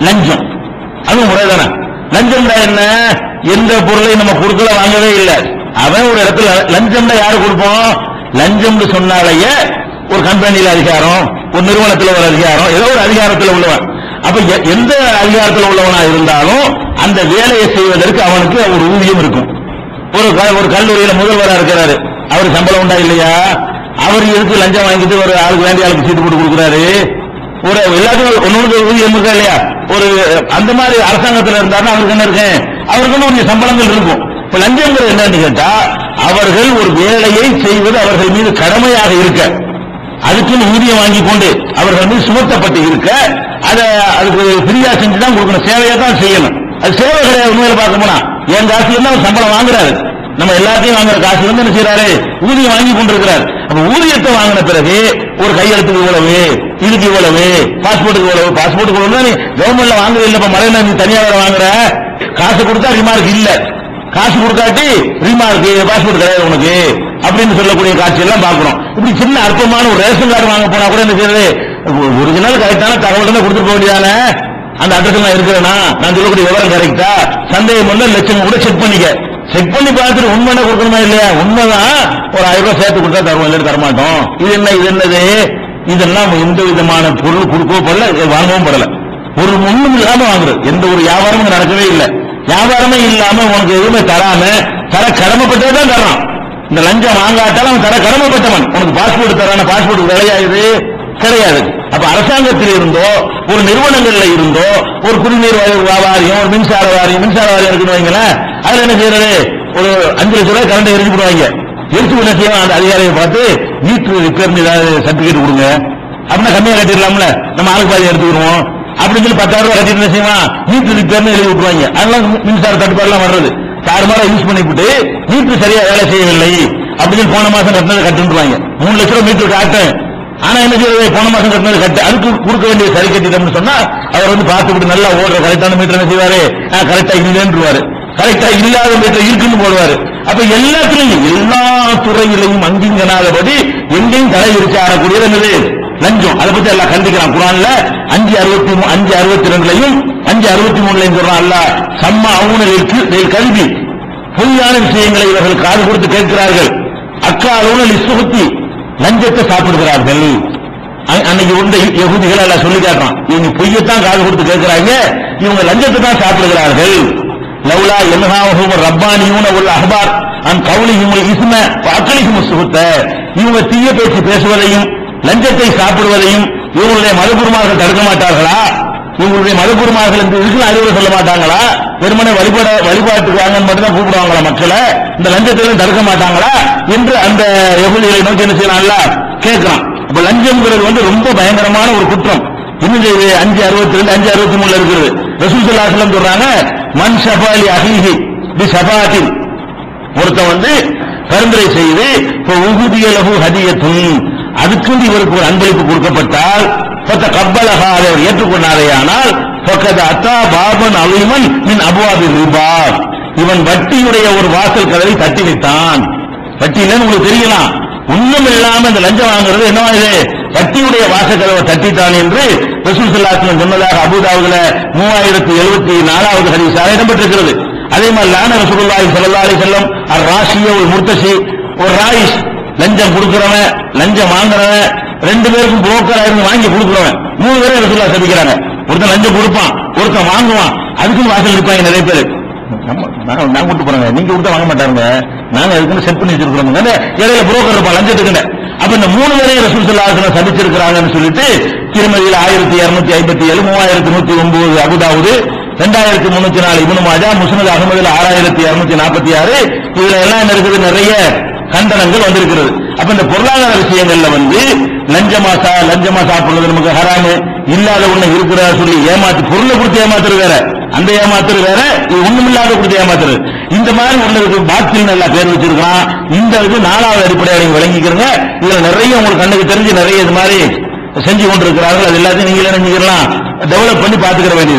லஞ்சம். அதுவும் முறை தானே லஞ்சம்டா என்ன? எந்த பொருளையும் நம்ம கொடுக்கல வாங்கவே இல்லை. அவன் ஒரு இடத்துல லஞ்சம்டா யாரு கொடுப்போம்? லஞ்சம்னு சொன்னாலேயே ஒரு கம்பெனியில அதிகாரம் ஒரு நிறுவனத்தில் ஒரு அதிகாரம் ஏதோ ஒரு அதிகாரத்தில் உள்ளவன். அப்ப எ- எந்த அதிகாரத்தில் உள்ளவனா இருந்தாலும் அந்த வேலையை செய்வதற்கு அவனுக்கு ஒரு ஊதியம் இருக்கும். ஒரு க- ஒரு கல்லூரியில முதல்வராக இருக்கிறாரு. அவர் சம்பளம் உண்டா இல்லையா? அவர் இருக்கு லஞ்சம் வாங்கிட்டு ஒரு ஆளுக்கு வேண்டிய ஆளுக்கு சீட்டு போட்டு கொடுக்குறாரு? ஒரு எல்லாத்துக்கும் ஒன்னொன்று ஊதியம் இருக்கா இல்லையா? ஒரு அந்த மாதிரி அரசாங்கத்தில் இருந்தாருன்னா அவருக்கு என்ன இருக்கு? அவருக்குன்னு கொஞ்சம் சம்பளங்கள் இருக்கும். இப்ப லஞ்சங்கிறது என்னன்னு கேட்டா அவர்கள் ஒரு வேலையை செய்வது அவர்கள் மீது கடமையாக இருக்க. அதுக்குன்னு ஊதியம் வாங்கி கொண்டு அவர்கள் மீது சுமத்தப்பட்டு இருக்க. அதை அதுக்கு ஃப்ரீயா செஞ்சு தான் கொடுக்கணும். சேவையை தான் செய்யணும். அது சேவை கிடையாது உண்மையில பார்க்க போனா. என் காசுல இருந்து அவர் சம்பளம் வாங்குறாரு. நம்ம எல்லாத்தையும் வாங்குற காசுல இருந்து என்ன செய்யறாரு ஊதியம் வாங்கி கொண்டிருக்கிறார். ஊதியத்தை வாங்கின பிறகு ஒரு கையெழுத்துக்கு இவ்வளவு இதுக்கு இவ்வளவு பாஸ்போர்ட்டுக்கு இவ்வளவு பாஸ்போர்ட்டுக்கு இவ்வளவு நீ கவர்மெண்ட்ல வாங்குறது இல்ல மழை நீ தனியா வேற வாங்குற? காசு கொடுத்தா ரிமார்க் இல்ல. காசு கொடுக்காட்டி ரிமார்க் பாஸ்போர்ட் கிடையாது உனக்கு. அப்படின்னு சொல்லக்கூடிய காட்சி எல்லாம் பார்க்கிறோம் இப்படி சின்ன அற்பமான ஒரு ரேஷன் கார்டு வாங்க போனா கூட என்ன செய்யறது? ஒரிஜினல் கரெக்டான தகவல் தான் போக வேண்டியதானே? அந்த அட்ரஸ் நான் இருக்கிறேன்னா நான் சொல்லக்கூடிய விவரம் கரெக்டா சந்தேகம் பண்ண லட்சம் கூட செக் பண்ணிக்க. செக் பண்ணி பார்த்துட்டு உண்மை கொடுக்கணுமா இல்லையா? உண்மைதான் ஒரு ஆயிரம் ரூபாய் சேர்த்து கொடுத்தா தருவோம் இல்லைன்னு தரமாட்டோம். இது என்ன இது என்னது? இதெல்லாம் எந்த விதமான பொருள் கொடுக்கவும் படல வாங்கவும் படல ஒரு ஒண்ணும் இல்லாம வாங்குறது. எந்த ஒரு வியாபாரமும் நடக்கவே இல்லை. வியாபாரமே இல்லாம உனக்கு எதுவுமே தராம தர கடமைப்பட்டது தான் தர்றான். இந்த லஞ்சம் வாங்காட்டாலும் அவன் தர கடமைப்பட்டவன். உனக்கு பாஸ்போர்ட் தரான பாஸ்போர்ட் விலையா கிடையாது. அப்ப அரசாங்கத்தில் இருந்தோ ஒரு நிறுவனங்கள்ல இருந்தோ ஒரு குடிநீர் வாரியம் ஒரு மின்சார வாரியம் மின்சார வாரியம் இருக்குன்னு வைங்களேன் அதுல என்ன செய்யறது? ஒரு அஞ்சு லட்சம் ரூபாய் கரண்ட் எரிஞ்சு போடுவாங்க. எரிச்சு என்ன செய்யணும் அந்த அதிகாரியை பார்த்து வீட்டு ரிப்பேர் ஏதாவது சர்டிபிகேட் கொடுங்க. அப்படின்னா கம்மியா கட்டிடலாம்ல. நம்ம ஆளுக்கு பாதி எடுத்துக்கிடுவோம். அப்படின்னு சொல்லி பத்தாயிரம் ரூபாய் கட்டிட்டு என்ன செய்வான்? வீட்டு ரிப்பேர்னு எழுதி விட்டுருவாங்க. அதெல்லாம் மின்சார தட்டுப்பாடுலாம் வர்றது. தாறுமாறா யூஸ் பண்ணிவிட்டு மீட்டர் சரியா வேலை செய்யவில்லை. அப்படின்னு போன மாசம் கட்டினது கட்டுவாங்க மூணு லட்சம் ரூபாய் மீட்டர் காட்டேன் ஆனா என்ன செய்யறது போன மாசம் கட்டினது கட்டு. அதுக்கு கொடுக்க வேண்டிய சரி கட்டிட்டோம்னு சொன்னா அவர் வந்து பார்த்துக்கிட்டு நல்லா ஓடுற கரெக்டான மீட்டர் என்ன செய்வாரு? கரெக்டா இல்லைன்றுவாரு கரெக்டா இல்லாத மீட்டர் இருக்குன்னு போடுவாரு. அப்ப எல்லாத்துலையும் எல்லா துறையிலையும் அங்கிங்கனாதபடி எங்கேயும் தலை இருக்க ஆடக்கூடியது என்னது? லஞ்சம். அதை பத்தி எல்லாம் கண்டிக்கிறான். குரான்ல அஞ்சு அறுபத்தி அஞ்சு அறுபத்தி ரெண்டுலையும் அஞ்சு அறுபத்தி மூணுலையும் சொல்றான் அல்ல சம்ம அவுனலிற்கு கல்வி பொய்யான விஷயங்களை இவர்கள் காது கொடுத்து கேட்கிறார்கள். அக்கா அவுனல் இசுகுத்தி லஞ்சத்தை சாப்பிடுகிறார்கள். அன்னைக்கு உண்ட எகுதிகள் எல்லாம் சொல்லி காட்டுறான். இவங்க பொய்யத்தான் காது கொடுத்து கேட்கிறாங்க. இவங்க லஞ்சத்தை தான் சாப்பிடுகிறார்கள். லவ்லா என்ஹாவும் ரப்பானியும் உள்ள அஹ்பார் அன் கவுலியும் இஸ்ம அக்களிக்கும் சுகுத்த இவங்க தீய பேச்சு பேசுவதையும் லஞ்சத்தை சாப்பிடுவதையும் இவங்களுடைய மதகுருமார்கள் தடுக்க மாட்டார்களா? உங்களுடைய மதகுருமார்கள் என்று இதுக்கு அறிவுரை சொல்ல மாட்டாங்களா? வெறுமனை வழிபட வழிபாட்டுக்கு வாங்கன்னு மட்டும் தான் கூப்பிடுவாங்களா மக்களை? இந்த லஞ்சத்திலும் தடுக்க மாட்டாங்களா? என்று அந்த எகுதிகளை நோக்கி என்ன செய்யலாம்ல கேட்கிறான். அப்ப லஞ்சம்ங்கிறது வந்து ரொம்ப பயங்கரமான ஒரு குற்றம். இன்னும் அஞ்சு அறுபத்தி ரெண்டு அஞ்சு அறுபத்தி மூணுல இருக்கிறது ரசூல் சொல்றாங்க மண் சபாலி அகிஹி பி சபாத்தின் ஒருத்தன் வந்து பரிந்துரை செய்து இப்போ உகுதியலகு ஹதியத்தும் அதுக்கு இவருக்கு ஒரு அன்பளிப்பு கொடுக்கப்பட்டால் பத்த அதை அவர் ஏற்றுக்கொண்டாரேயானால் பக்கத்து அத்தா பாபன் அலிமன் மின் அபுவாபி ரிபா. இவன் வட்டியுடைய ஒரு வாசல் கதவை தட்டி வைத்தான் வட்டி இல்லைன்னு உங்களுக்கு தெரியலாம் ஒண்ணும் இல்லாம இந்த லஞ்சம் வாங்குறது என்னவா இது? வட்டியுடைய வாசல் கதவை தட்டித்தான் என்று ரசூல் சல்லாஸ்லம் சொன்னதாக அபுதாவுல மூவாயிரத்தி எழுபத்தி நாலாவது ஹரிசாக இடம்பெற்றிருக்கிறது. அதே மாதிரி லான ரசூலுல்லாஹி ஸல்லல்லாஹு அலைஹி வஸல்லம் அர் ராஷிய ஒரு முர்த்தசி ஒரு ராயிஸ் லஞ்சம் கொடுக்கிறவன் லஞ்சம் வாங்குறவன் ரெண்டு பேருக்கும் புரோக்கரா இருந்து வாங்கி கொடுக்குறவன். மூணு பேரும் ரசூலுல்லாஹ் சபிக்கிறாங்க ஒருத்தன் லஞ்சம் கொடுப்பான் ஒருத்தன் வாங்குவான். அதுக்கும் வாசல் இருப்பாங்க நிறைய பேர். நம்ம நான் நான் கூட்டு போறேங்க. நீங்க கொடுத்தா வாங்க மாட்டாங்க நாங்க அதுக்குன்னு செட் பண்ணி வச்சிருக்கிறோம். இடையில புரோக்கர் இருப்பான் லஞ்சத்துக்குன்னு. அப்ப இந்த மூணு பேரையும் ரசூல் சல்லாஹ் சபிச்சிருக்கிறாங்கன்னு சொல்லிட்டு திருமதியில் ஆயிரத்தி இருநூத்தி ஐம்பத்தி ஏழு மூவாயிரத்தி நூத்தி ஒன்பது அபுதாவுது ரெண்டாயிரத்தி முன்னூத்தி நாலு இபனு மாஜா முஸ்னத் அகமதுல ஆறாயிரத்தி இருநூத்தி நாற்பத்தி ஆறு. இதுல எல்லாம் இருக்குது நிறைய. கண்டனங்கள் வந்திருக்கிறது. அப்ப இந்த பொருளாதார விஷயங்கள்ல வந்து லஞ்சமா சா லஞ்சமா சாப்பிடுறது நமக்கு ஹராமு இல்லாத ஒண்ணு இருக்கிறதா சொல்லி ஏமாத்து பொருளை கொடுத்து ஏமாத்துறது வேற. அந்த ஏமாத்துறது வேற இது ஒண்ணுமில்லாத கொடுத்து ஏமாத்துறது. இந்த மாதிரி உள்ளதுக்கு பாத்தில் நல்லா பேர் வச்சிருக்கலாம் இந்த இது நாலாவது அடிப்படையாக நீங்க விளங்கிக்கிறங்க. இதுல நிறைய உங்களுக்கு கண்ணுக்கு தெரிஞ்சு நிறைய இது மாதிரி செஞ்சு கொண்டிருக்கிறார்கள். அது எல்லாத்தையும் நீங்களே நினைச்சுக்கலாம். டெவலப் பண்ணி பாத்துக்கிற வேண்டியது.